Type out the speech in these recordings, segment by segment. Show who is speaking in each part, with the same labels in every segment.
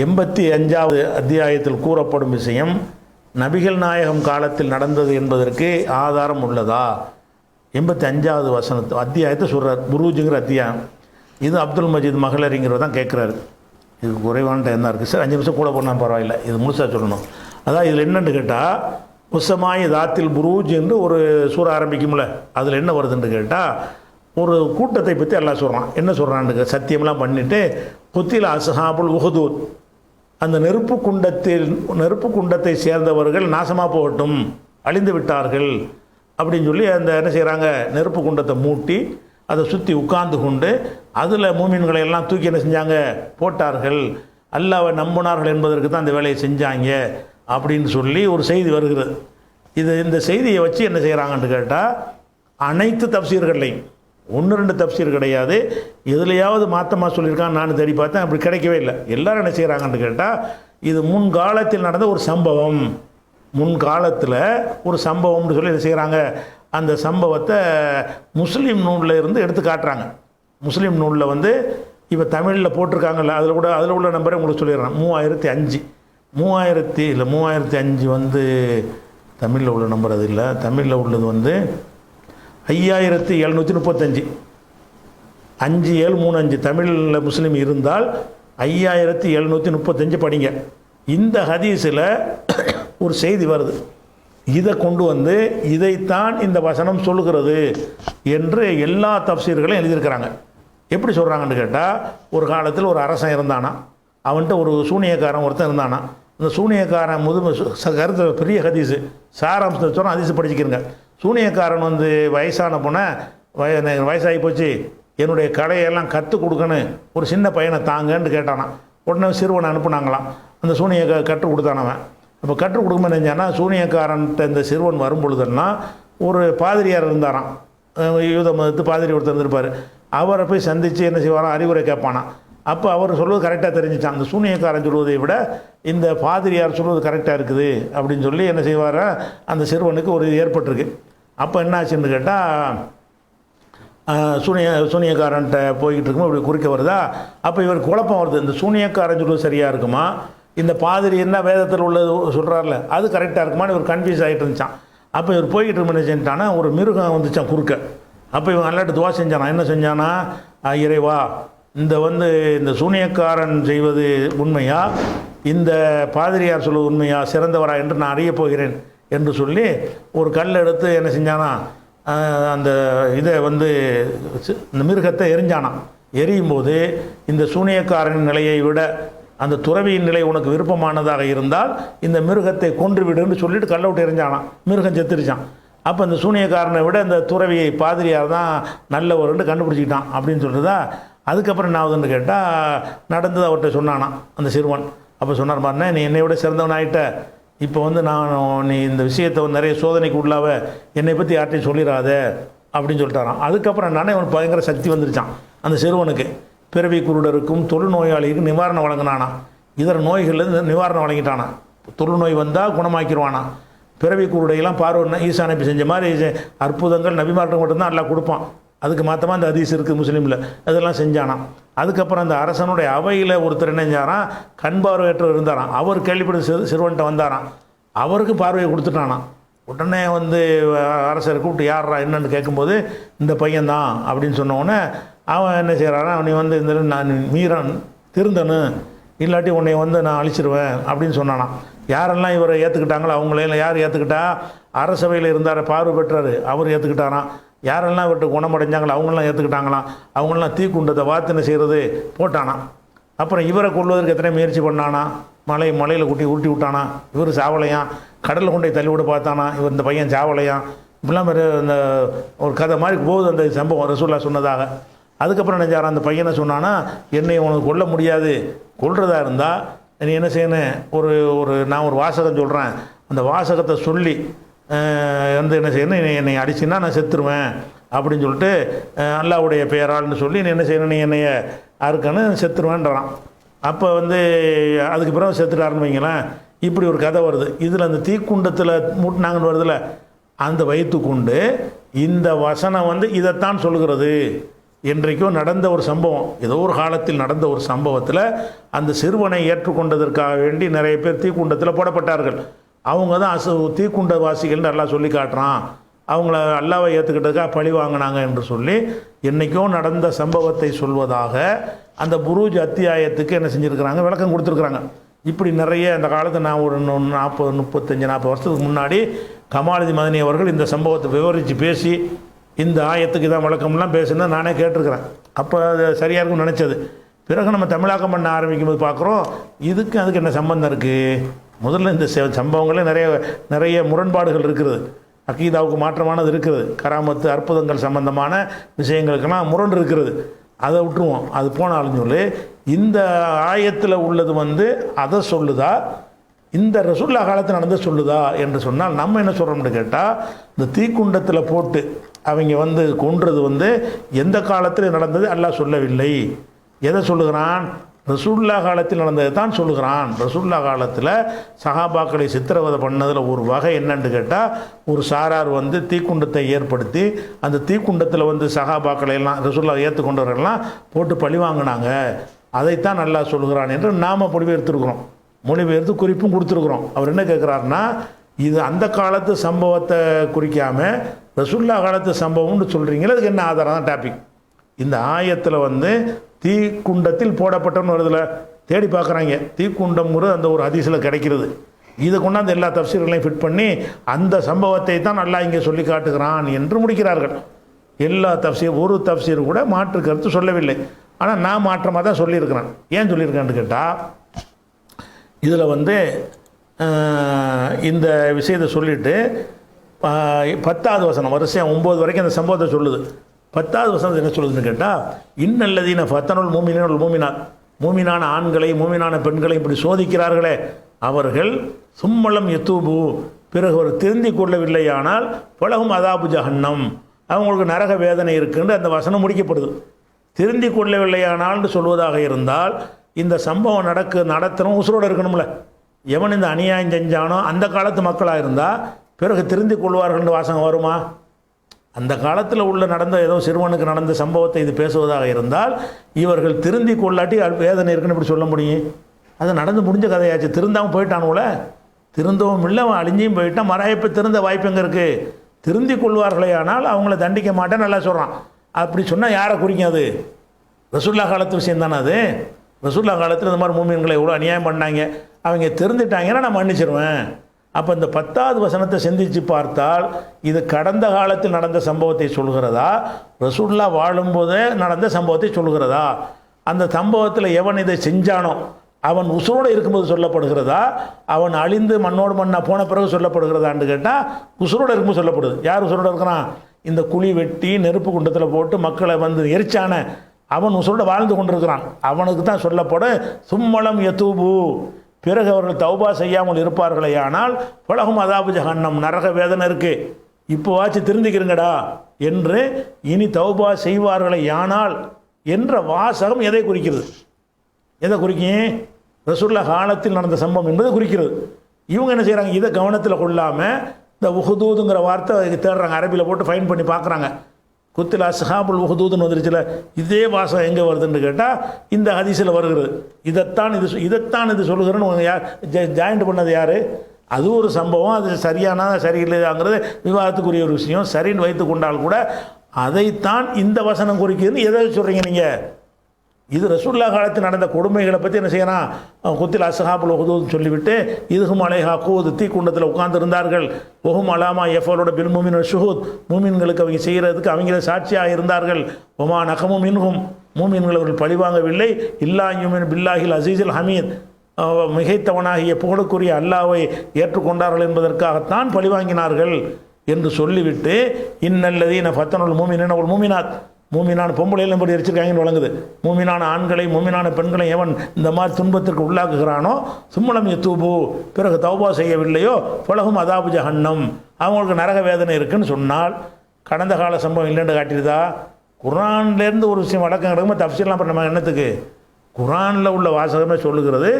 Speaker 1: எண்பத்தி அஞ்சாவது அத்தியாயத்தில் கூறப்படும் விஷயம் நபிகள் நாயகம் காலத்தில் நடந்தது என்பதற்கு ஆதாரம் உள்ளதா? எண்பத்தி அஞ்சாவது வசனத்து அத்தியாயத்தை சொல்கிறார் புரூஜுங்கிற அத்தியாயம். இது அப்துல் மஜீத் மகளறிங்கிறவர் தான் கேட்குறாரு. இது குறைவான டைம் தான் இருக்குது சார் அஞ்சு நிமிஷம் கூட போனால் பரவாயில்ல. இது முழுசாக சொல்லணும். அதான் இதில் என்னென்னு கேட்டால் உசமாய் தாத்தில் புரூஜ் என்று ஒரு சூற ஆரம்பிக்கும்ல அதில் என்ன வருதுன்னு கேட்டால் ஒரு கூட்டத்தை பற்றி எல்லாம் சொல்கிறான் என்ன சொல்கிறான்னு சத்தியம்லாம் பண்ணிவிட்டு புத்தில அசஹாபுல் உஹதூத் அந்த நெருப்பு குண்டத்தில் நெருப்பு குண்டத்தை சேர்ந்தவர்கள் நாசமாக போகட்டும் அழிந்து விட்டார்கள் அப்படின்னு சொல்லி அந்த என்ன செய்கிறாங்க நெருப்பு குண்டத்தை மூட்டி அதை சுற்றி உட்கார்ந்து கொண்டு அதில் மூமின்களை எல்லாம் தூக்கி என்ன செஞ்சாங்க? போட்டார்கள். அல்லாவை நம்பினார்கள் என்பதற்கு தான் அந்த வேலையை செஞ்சாங்க அப்படின்னு சொல்லி ஒரு செய்தி வருகிறது. இது இந்த செய்தியை வச்சு என்ன செய்கிறாங்கன்னு கேட்டால் அனைத்து தப்சீர்கள்லையும் ஒன்று ரெண்டு தப்சீர் கிடையாது. எதுலையாவது மாற்றமாக சொல்லியிருக்கான் நான் தேடி பார்த்தேன். அப்படி கிடைக்கவே இல்லை. எல்லாரும் என்ன செய்கிறாங்கன்னு கேட்டால் இது முன்காலத்தில் நடந்த ஒரு சம்பவம். முன்காலத்தில் ஒரு சம்பவம்னு சொல்லி என்ன செய்கிறாங்க அந்த சம்பவத்தை முஸ்லீம் நூலில் இருந்து எடுத்து காட்டுறாங்க. முஸ்லீம் நூலில் வந்து இப்போ தமிழில் போட்டிருக்காங்கல்ல அதில் கூட அதில் உள்ள நம்பரை உங்களுக்கு சொல்லிடுறேன். மூவாயிரத்தி அஞ்சு. மூவாயிரத்தி இல்லை மூவாயிரத்தி அஞ்சு வந்து தமிழில் உள்ள நம்பர் அது இல்லை. தமிழில் உள்ளது வந்து ஐயாயிரத்தி எழுநூற்றி முப்பத்தஞ்சு. அஞ்சு ஏழு மூணு அஞ்சு. தமிழில் முஸ்லீம் இருந்தால் ஐயாயிரத்தி எழுநூற்றி முப்பத்தஞ்சு படிங்க. இந்த ஹதீஸில் ஒரு செய்தி வருது. இதை கொண்டு வந்து இதைத்தான் இந்த வசனம் சொல்லுகிறது என்று எல்லா தப்சீர்களையும் எழுதியிருக்கிறாங்க. எப்படி சொல்கிறாங்கன்னு கேட்டால் ஒரு காலத்தில் ஒரு அரசன் இருந்தானா? அவன்கிட்ட ஒரு சூனியக்காரன் ஒருத்தன் இருந்தானா? இந்த சூனியக்காரன் முதுமை சு- கருத்து பெரிய ஹதீஸு. சாராம்சத்தை சொன்னால் ஹதீஸ் படிச்சுக்கிறங்க சூனியக்காரன் வந்து வயசான போனால் வய வயசாகி போச்சு. என்னுடைய கலையெல்லாம் கற்றுக் கொடுக்கணும் ஒரு சின்ன பையனை தாங்கன்னு கேட்டானான் உடனே சிறுவனை அனுப்புனாங்களாம். அந்த சூனிய க கற்றுக் கொடுத்தானவன் அப்போ கற்றுக் கொடுக்கும்போது நினைஞ்சானா சூனியக்காரன்ட்ட இந்த சிறுவன் வரும் பொழுதுன்னா ஒரு பாதிரியார் இருந்தாராம். யூத மதத்து பாதிரி ஒருத்தர் இருந்திருப்பார். அவரை போய் சந்தித்து என்ன செய்வாராம் அறிவுரை கேட்பானான் அப்போ அவர் சொல்வது கரெக்டாக தெரிஞ்சிச்சான் அந்த சூனியக்காரன் சொல்வதை விட இந்த பாதிரியார் சொல்வது கரெக்டாக இருக்குது அப்படின்னு சொல்லி என்ன செய்வாரா அந்த சிறுவனுக்கு ஒரு இது ஏற்பட்டிருக்கு. அப்போ என்ன ஆச்சுன்னு கேட்டால் சூனிய சூனியக்காரன்ட்ட போய்கிட்டு இருக்கும்போது இப்படி குறிக்க வருதா? அப்போ இவர் குழப்பம் வருது. இந்த சூனியக்காரன் சொல்றது சரியாக இருக்குமா? இந்த பாதிரி என்ன வேதத்தில் உள்ளது சொல்கிறார்ல அது கரெக்டாக இருக்குமான்னு இவர் கன்ஃபியூஸ் ஆகிட்டு இருந்துச்சான் அப்போ இவர் போய்கிட்டு இருக்கும்போது செஞ்சுட்டானா ஒரு மிருகம் வந்துச்சான் குறுக்க. அப்போ இவன் நல்லாட்டு துவா செஞ்சானா? என்ன செஞ்சானா? இறைவா இந்த வந்து இந்த சூனியக்காரன் செய்வது உண்மையா? இந்த பாதிரியார் சொல்வது உண்மையா? சிறந்தவரா என்று நான் அறியப் போகிறேன். என்று சொல்லி ஒரு கல் எடுத்து என்ன செஞ்சானா அந்த இதை வந்து இந்த மிருகத்தை எரிஞ்சானான் எரியும் போது இந்த சூனியக்காரனின் நிலையை விட அந்த துறவியின் நிலை உனக்கு விருப்பமானதாக இருந்தால் இந்த மிருகத்தை கொன்று விடுன்னு சொல்லிட்டு கல்லை விட்டு எரிஞ்சானான் மிருகம் செத்துருச்சான். அப்போ இந்த சூனியக்காரனை விட இந்த துறவியை பாதிரியார் தான் நல்ல ஒருன்னு கண்டுபிடிச்சிக்கிட்டான் அப்படின்னு சொல்கிறதா அதுக்கப்புறம் என்ன ஆகுதுன்னு கேட்டால் நடந்தது அவர்கிட்ட சொன்னானாம் அந்த சிறுவன். அப்போ சொன்னார் பாருண்ணே நீ என்னை விட சிறந்தவன் ஆகிட்ட இப்போ வந்து நான் நீ இந்த விஷயத்தை வந்து நிறைய சோதனைக்கு உள்ளாவ என்னை பற்றி யார்ட்டையும் சொல்லிடாத அப்படின்னு சொல்லிட்டாராம். அதுக்கப்புறம் என்னன்னா இவன் பயங்கர சக்தி வந்துருச்சான் அந்த சிறுவனுக்கு பிறவி குருடருக்கும் தொழுநோயாளிக்கும் நிவாரணம் வழங்கினானா இதர நோய்கள்லேருந்து நிவாரணம் வழங்கிட்டானா தொழுநோய் வந்தால் குணமாக்கிடுவானா பிறவி குருடையெல்லாம் பார்வை ஈசா நபி செஞ்ச மாதிரி அற்புதங்கள் நபிமார்கள் மட்டும்தான் எல்லாம் கொடுப்பான். அதுக்கு மாத்தமாக அந்த ஹதீஸ் இருக்குது முஸ்லீமில். அதெல்லாம் செஞ்சானா அதுக்கப்புறம் அந்த அரசனுடைய அவையில் ஒருத்தர் என்ன செஞ்சாராம்? கண் பார்வையற்றவர் இருந்தாராம். அவர் கேள்விப்பட்டு சிறு சிறுவன்ட்ட வந்தாராம். அவருக்கு பார்வையை கொடுத்துட்டானாம். உடனே வந்து அரசரை கூப்பிட்டு யாரா என்னன்னு கேட்கும்போது இந்த பையன்தான் அப்படின்னு சொன்னோடனே அவன் என்ன செய்கிறானா நீ வந்து இந்த நான் மீறன் திருந்தனு. இல்லாட்டி உன்னை வந்து நான் அழிச்சிருவேன் அப்படின்னு சொன்னானாம். யாரெல்லாம் இவரை ஏற்றுக்கிட்டாங்களோ அவங்களையெல்லாம் யார் ஏற்றுக்கிட்டா அரசவையில் இருந்தார் பார்வை பெற்றார் அவர் ஏற்றுக்கிட்டாராம் யாரெல்லாம் விட்டு குணமடைஞ்சாங்களோ அவங்களாம் ஏற்றுக்கிட்டாங்களாம் அவங்களாம் தீக்குண்டத்தை வாத்தினை செய்கிறது போட்டானா அப்புறம் இவரை கொள்வதற்கு எத்தனை முயற்சி பண்ணானா? மலை மலையில் குட்டி உருட்டி விட்டானா? இவர் சாவலையாம் கடலில் கொண்டு தள்ளி விட பார்த்தானா? இவர் இந்த பையன் சாவலையாம் இப்படிலாம் இந்த ஒரு கதை மாதிரி போகுது அந்த சம்பவம். ரசூல்லா சொன்னதாக. அதுக்கப்புறம் நினைச்சாரா அந்த பையனை சொன்னான்னா என்னை உனக்கு கொல்ல முடியாது. கொல்றதா இருந்தால் நீ என்ன செய்யணும்? ஒரு ஒரு நான் ஒரு வாசகம் சொல்கிறேன் அந்த வாசகத்தை சொல்லி வந்து என்ன செய்யணும்? என்னை அடிச்சின்னா நான் செத்துருவேன் அப்படின்னு சொல்லிட்டு அல்லாவுடைய பெயரால்னு சொல்லி நீ என்ன செய்யணும்? நீ என்னைய அறுக்கன்னு செத்துருவேன்றான். அப்போ வந்து அதுக்கு பிறகு செத்துட்டாருன்னு வைங்களேன் இப்படி ஒரு கதை வருது. இதில் அந்த தீக்குண்டத்தில் மூட்டினாங்கன்னு வருதுல அந்த வயிற்றுக்குண்டு இந்த வசனம் வந்து இதைத்தான் சொல்கிறது என்றைக்கும் நடந்த ஒரு சம்பவம் ஏதோ ஒரு காலத்தில் நடந்த ஒரு சம்பவத்தில் அந்த சிறுவனை ஏற்றுக்கொண்டதற்காக வேண்டி நிறைய பேர் தீக்குண்டத்தில் போடப்பட்டார்கள். அவங்க தான் அசு தீக்குண்ட வாசிகள்னு நல்லா சொல்லி காட்டுறான். அவங்கள அல்லாவை ஏற்றுக்கிட்டதுக்காக பழி வாங்கினாங்க என்று சொல்லி என்றைக்கோ நடந்த சம்பவத்தை சொல்வதாக அந்த புரூஜ் அத்தியாயத்துக்கு என்ன செஞ்சுருக்கிறாங்க விளக்கம் கொடுத்துருக்குறாங்க. இப்படி நிறைய அந்த காலத்தில் நான் ஒரு நாற்பது முப்பத்தஞ்சு நாற்பது வருஷத்துக்கு முன்னாடி கமாலதி மதனி அவர்கள் இந்த சம்பவத்தை விவரித்து பேசி இந்த ஆயத்துக்கு இதான் விளக்கம்லாம் பேசுனா நானே கேட்டிருக்கிறேன். அப்போ அது சரியாக இருக்கும்னு நினச்சது. பிறகு நம்ம தமிழாக்கம் பண்ண ஆரம்பிக்கும் போது பார்க்குறோம் இதுக்கு அதுக்கு என்ன சம்பந்தம் இருக்குது முதல்ல இந்த சம்பவங்களே நிறைய நிறைய முரண்பாடுகள் இருக்குது. அக்கீதாவுக்கு மாற்றமானது இருக்குது. கராமத்து அற்புதங்கள் சம்பந்தமான விஷயங்களுக்கெல்லாம் முரண் இருக்கிறது அதை விட்டுருவோம். அது போனாலும் சொல்லி இந்த ஆயத்தில் உள்ளது வந்து அதை சொல்லுதா? இந்த ரசுல்லா காலத்தில் நடந்து சொல்லுதா? என்று சொன்னால் நம்ம என்ன சொல்கிறோம்னு கேட்டால் இந்த தீக்குண்டத்தில் போட்டு அவங்க வந்து கொன்றது வந்து எந்த காலத்தில் நடந்தது? அல்லாஹ் சொல்லவில்லை. எதை சொல்லுகிறான்? ரசூல்லா காலத்தில் நடந்ததை தான் சொல்லுகிறான். ரசூல்லா காலத்தில் சஹாபாக்களை சித்திரவதை பண்ணதில் ஒரு வகை என்னன்னு கேட்டால் ஒரு சாரார் வந்து தீக்குண்டத்தை ஏற்படுத்தி அந்த தீக்குண்டத்தில் வந்து சஹாபாக்களை எல்லாம் ரசூல்லா ஏற்றுக்கொண்டவர்கள்லாம் போட்டு பழி வாங்கினாங்க. அதைத்தான் நல்லா சொல்லுகிறான் என்று நாம் மொழிபெயர்த்துருக்குறோம். மொழிபெயர்த்து குறிப்பும் கொடுத்துருக்குறோம். அவர் என்ன கேட்குறாருன்னா இது அந்த காலத்து சம்பவத்தை குறிக்காமல் ரசுல்லா காலத்து சம்பவம்னு சொல்கிறீங்களே அதுக்கு என்ன ஆதாரம்? தான் டாபிக் இந்த ஆயத்தில் வந்து தீக்குண்டத்தில் போடப்பட்டன்னு வருதுல தேடி பார்க்குறாங்க. தீக்குண்டம்ங்கிறது அந்த ஒரு அதிசயில் கிடைக்கிறது. இதை கொண்டாந்து எல்லா தப்சீர்களையும் ஃபிட் பண்ணி அந்த சம்பவத்தை தான் நல்லா இங்கே சொல்லி காட்டுகிறான் என்று முடிக்கிறார்கள். எல்லா தப்சீர் ஒரு தப்சீர் கூட மாற்று கருத்து சொல்லவில்லை. ஆனால் நான் மாற்றமாக தான் சொல்லியிருக்கிறேன். ஏன் சொல்லியிருக்கேன்னு கேட்டால் இதில் வந்து இந்த விஷயத்தை சொல்லிவிட்டு பத்தாவது வசனம் வரிசையாக ஒம்பது வரைக்கும் அந்த சம்பவத்தை சொல்லுது. பத்தாவது வசனம் என்ன சொல்லுதுன்னு கேட்டால் இன்னல்லதீன பத்தனுள் மூமினுள் மூமினா மூமினான ஆண்களை மூமினான பெண்களை இப்படி சோதிக்கிறார்களே. அவர்கள் சும்மளம் எத்தூபு பிறகு ஒரு திருந்தி கொள்ளவில்லையானால் பலகும் அதாபு ஜஹன்னம். அவங்களுக்கு நரக வேதனை இருக்குன்னு அந்த வசனம் முடிக்கப்படுது. திருந்தி கொள்ளவில்லையானால்னு சொல்வதாக இருந்தால் இந்த சம்பவம் நடக்கு நடத்தணும் உசுரோடு இருக்கணும்ல. எவன் இந்த அநியாயம் செஞ்சானோ அந்த காலத்து மக்களாக இருந்தால் பிறகு திருந்தி கொள்வார்கள்னு வாசகம் வருமா? அந்த காலத்தில் உள்ள நடந்த ஏதோ சிறுவனுக்கு நடந்த சம்பவத்தை இது பேசுவதாக இருந்தால் இவர்கள் திருந்தி கொள்ளாட்டி வேதனை இருக்குன்னு இப்படி சொல்ல முடியும்? அது நடந்து முடிஞ்ச கதையாச்சு. திருந்தாமல் போயிட்டானுல. திருந்தவும் இல்லை அவன் அழிஞ்சியும் போயிட்டான். மறாயப்ப திருந்த வாய்ப்பு எங்கே இருக்குது திருந்தி கொள்வார்களே ஆனால் அவங்கள தண்டிக்க மாட்டேன் நல்லா சொல்கிறான் அப்படி சொன்னால் யாரை குறிக்கும் அது? ரசுல்லா காலத்து விஷயம் தானே அது? ரசுல்லா காலத்தில் இந்த மாதிரி மூமியன்களை எவ்வளோ அநியாயம் பண்ணாங்க. அவங்க தெரிஞ்சிட்டாங்கன்னா நான் மன்னிச்சிருவேன். அப்போ இந்த பத்தாவது வசனத்தை சிந்திச்சு பார்த்தால் இது கடந்த காலத்தில் நடந்த சம்பவத்தை சொல்கிறதா? ரசூல்லா வாழும்போதே நடந்த சம்பவத்தை சொல்கிறதா? அந்த சம்பவத்தில் எவன் இதை செஞ்சானோ அவன் உசுரோடு இருக்கும்போது சொல்லப்படுகிறதா? அவன் அழிந்து மண்ணோடு மண்ணா போன பிறகு சொல்லப்படுகிறதான்னு கேட்டால் உசுரோடு இருக்கும்போது சொல்லப்படுது. யார் உசுரோடு இருக்கிறான்? இந்த குழி வெட்டி நெருப்பு குண்டத்தில் போட்டு மக்களை வந்து எரிச்சான அவன் உசுரோடு வாழ்ந்து கொண்டிருக்கிறான். அவனுக்கு தான் சொல்லப்படும் சும்மளம் எத்தூபு பிறகு அவர்கள் தௌபா செய்யாமல் இருப்பார்களே ஆனால் புலகம் அதாபு ஜஹன்னம் நரக வேதனை இருக்கு. இப்போ வாச்சு திருந்திக்கிறங்கடா என்று இனி தௌபா செய்வார்களே யானால் என்ற வாசகம் எதை குறிக்கிறது? எதை குறிக்கும் ரசுல்லா காலத்தில் நடந்த சம்பவம் என்பது குறிக்கிறது. இவங்க என்ன செய்கிறாங்க இதை கவனத்தில் கொள்ளாமல் இந்த உஹுதூதுங்கிற வார்த்தை தேடுறாங்க. அரபியில் போட்டு ஃபைன் பண்ணி பார்க்குறாங்க. குத்திலா சஹாபுல் உஹுதூதுன்னு வந்துருச்சுல இதே வாசம் எங்கே வருதுன்னு கேட்டால் இந்த ஹதீஸில் வருகிறது. இதைத்தான் இது இதைத்தான் இது சொல்லுகிறேன்னு யார் ஜாயிண்ட் பண்ணது யார்? அது ஒரு சம்பவம் அது சரியானா சரியில்லையாங்கிறது விவாதத்துக்குரிய ஒரு விஷயம். சரின்னு வைத்து கொண்டால் கூட அதைத்தான் இந்த வசனம் குறிக்குதுன்னு எதை சொல்கிறீங்க நீங்கள் இது ரசூல்லா காலத்தில் நடந்த கொடுமைகளை பற்றி என்ன செய்யணும் குத்தில் அசஹாபுல் ஹுதூன்னு சொல்லிவிட்டு இதுகும் அலைஹா கூது தீக்குண்டத்தில் உட்கார்ந்துருந்தார்கள். ஒஹும் அலாமா எஃபலோட பில் மூமின் ஷுஹூத். மூமின்களுக்கு அவங்க செய்கிறதுக்கு அவங்கள சாட்சியாக இருந்தார்கள். ஒமா நகமும் இன்ஹும் மூமின்கள் அவர்கள் பழிவாங்கவில்லை இல்லா யூமின் பில்லாஹில் அசீஸில் ஹமீத். மிகைத்தவனாகிய புகழுக்குரிய அல்லாவை ஏற்றுக்கொண்டார்கள் என்பதற்காகத்தான் பழிவாங்கினார்கள் என்று சொல்லிவிட்டு இன்னல்லதீன ஃபத்தனுல் மூமினின் ஒரு மூமினாத். மூமினான பொம்பளையிலும் இப்படி எரிச்சிருக்காங்கன்னு வழங்குது மூமினான ஆண்களை மூமினான பெண்களை எவன் இந்த மாதிரி துன்பத்திற்கு உள்ளாக்குகிறானோ சும்மளம் எத்தூபு பிறகு தௌபா செய்யவில்லையோ புலகும் அதாபு ஜஹன்னம். அவங்களுக்கு நரக வேதனை இருக்குன்னு சொன்னால் கடந்த கால சம்பவம் இல்லைன்னு காட்டிடுதா குரான்லேருந்து ஒரு விஷயம் வழக்கம் கிடக்கும்போது தப்சீலாம் பண்ண நம்ம என்னத்துக்கு? குரானில் உள்ள வாசகமே சொல்லுகிறது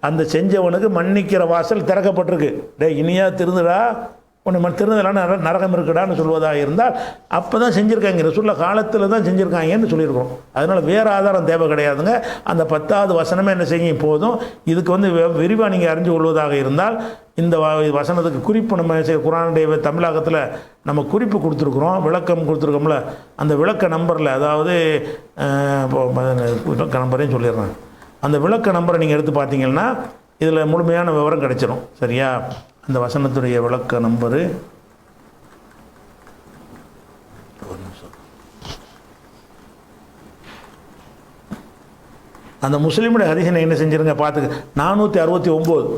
Speaker 1: அந்த செஞ்சவனுக்கு மன்னிக்கிற வாசல் திறக்கப்பட்டிருக்கு. டே இனியா திருந்துடா. ஒன்று ம திருநெல்லாம் நர நரகம் இருக்குடான்னு சொல்வதாக இருந்தால் அப்போ தான் செஞ்சுருக்காங்க. ரசூல்லா காலத்தில் தான் செஞ்சுருக்காங்கன்னு சொல்லியிருக்கோம் அதனால் வேறு ஆதாரம் தேவை கிடையாதுங்க. அந்த பத்தாவது வசனமே என்ன செய்யும்? போதும். இதுக்கு வந்து விரிவாக நீங்கள் அறிஞ்சு கொள்வதாக இருந்தால் இந்த வ- வசனத்துக்கு குறிப்பு நம்ம குரானுடைய தமிழகத்தில் நம்ம குறிப்பு கொடுத்துருக்குறோம். விளக்கம் கொடுத்துருக்கோம்ல. அந்த விளக்க நம்பரில் அதாவது இப்போ விளக்க நம்பரையும் சொல்லிடுறேன். அந்த விளக்க நம்பரை நீங்கள் எடுத்து பார்த்தீங்கன்னா இதில் முழுமையான விவரம் கிடைச்சிடும் சரியா? அந்த வசனத்துடைய விளக்க நம்பரு. நிமிஷம். அந்த முஸ்லீமுடைய ஹரிசனை என்ன செஞ்சிருங்க? பார்த்துக்க. நானூற்றி அறுபத்தி ஒம்பது.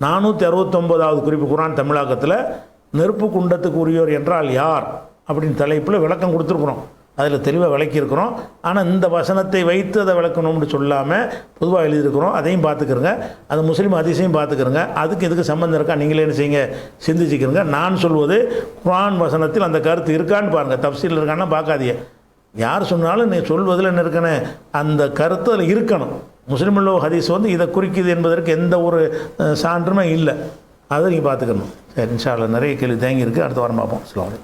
Speaker 1: நானூற்றி அறுபத்தொம்போதாவது குறிப்பு குரான் தமிழாக்கத்தில் நெருப்பு குண்டத்துக்கு உரியவர் என்றால் யார்? அப்படின்னு தலைப்பில் விளக்கம் கொடுத்துருக்குறோம். அதில் தெளிவாக விளக்கியிருக்கிறோம். ஆனால் இந்த வசனத்தை வைத்து அதை விளக்கணும்னு சொல்லாமல் பொதுவாக எழுதியிருக்கிறோம். அதையும் பார்த்துக்கிறோங்க. அது முஸ்லீம் அதிசயம் பார்த்துக்கிறோங்க. அதுக்கு இதுக்கு சம்மந்தம் இருக்கா? நீங்களே என்ன செய்யுங்க? சிந்திச்சுக்கிறோங்க. நான் சொல்வது குரான் வசனத்தில் அந்த கருத்து இருக்கான்னு பாருங்கள் தப்சீல் இருக்கான்னா பார்க்காதீங்க. யார் சொன்னாலும் நீ சொல்வதில் என்ன இருக்கணும்? அந்த கருத்து அதில் இருக்கணும். முஸ்லீமில் ஹதீஸ் வந்து இதை குறிக்குது என்பதற்கு எந்த ஒரு சான்றுமே இல்லை. அதை நீங்கள் பார்த்துக்கணும். சரி இன்ஷா நிறைய கேள்வி தேங்கி இருக்குது அடுத்த வாரம் பார்ப்போம். அஸ்லாம்